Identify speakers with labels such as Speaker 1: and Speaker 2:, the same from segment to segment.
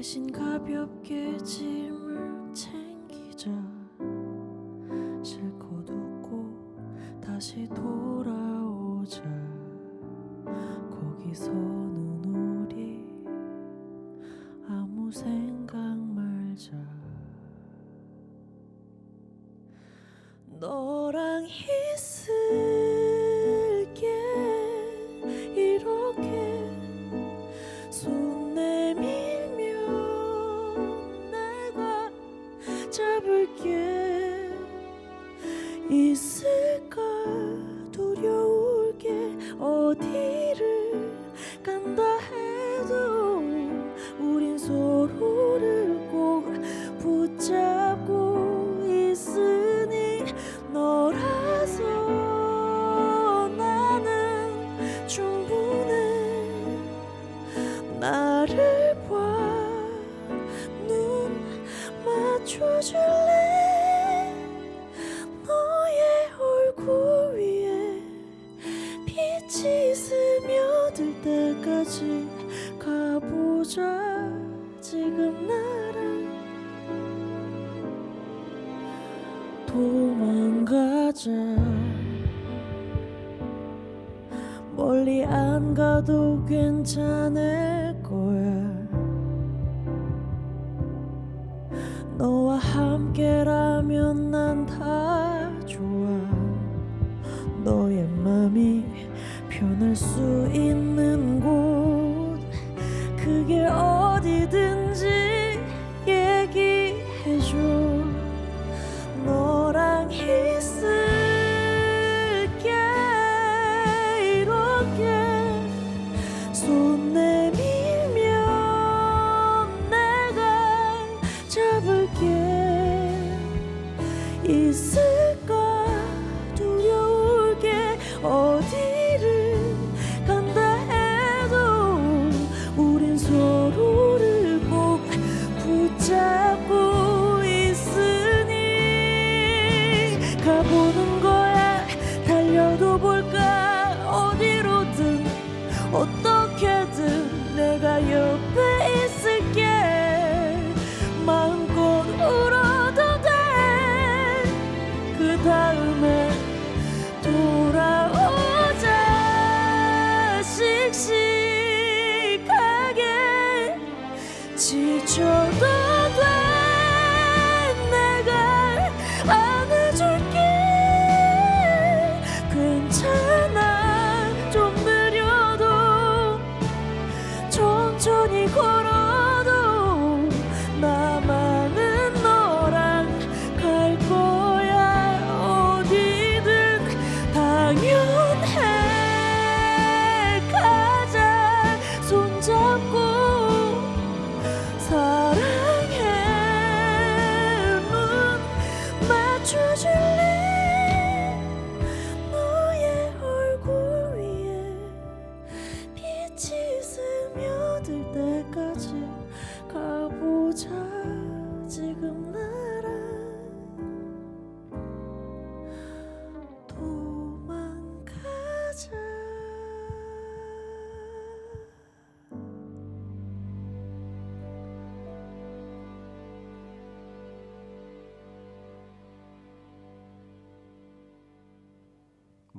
Speaker 1: 대신 가볍게 짐을 챙기자. 실컷 웃고 다시 돌아오자. 거기서는 우리 아무 생각 말자. 너랑 있을 있을까? 두려울 게. 어디를 간다 해도 우린 서로를 꼭 붙잡고 있으니 너라서 나는 충분해. 나를 봐. 눈 맞춰줄래 빛이 스며들 때까지 가보자. 지금 나랑 도망가자. 멀리 안 가도 괜찮을 거야. 너와 함께라면 난 다 좋아 변할 수 있는 보는 거야. 달려도 볼까? 어디로든 어떻게든 내가 옆에 있을게. 마음껏 울어 천천히 걸어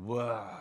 Speaker 2: 와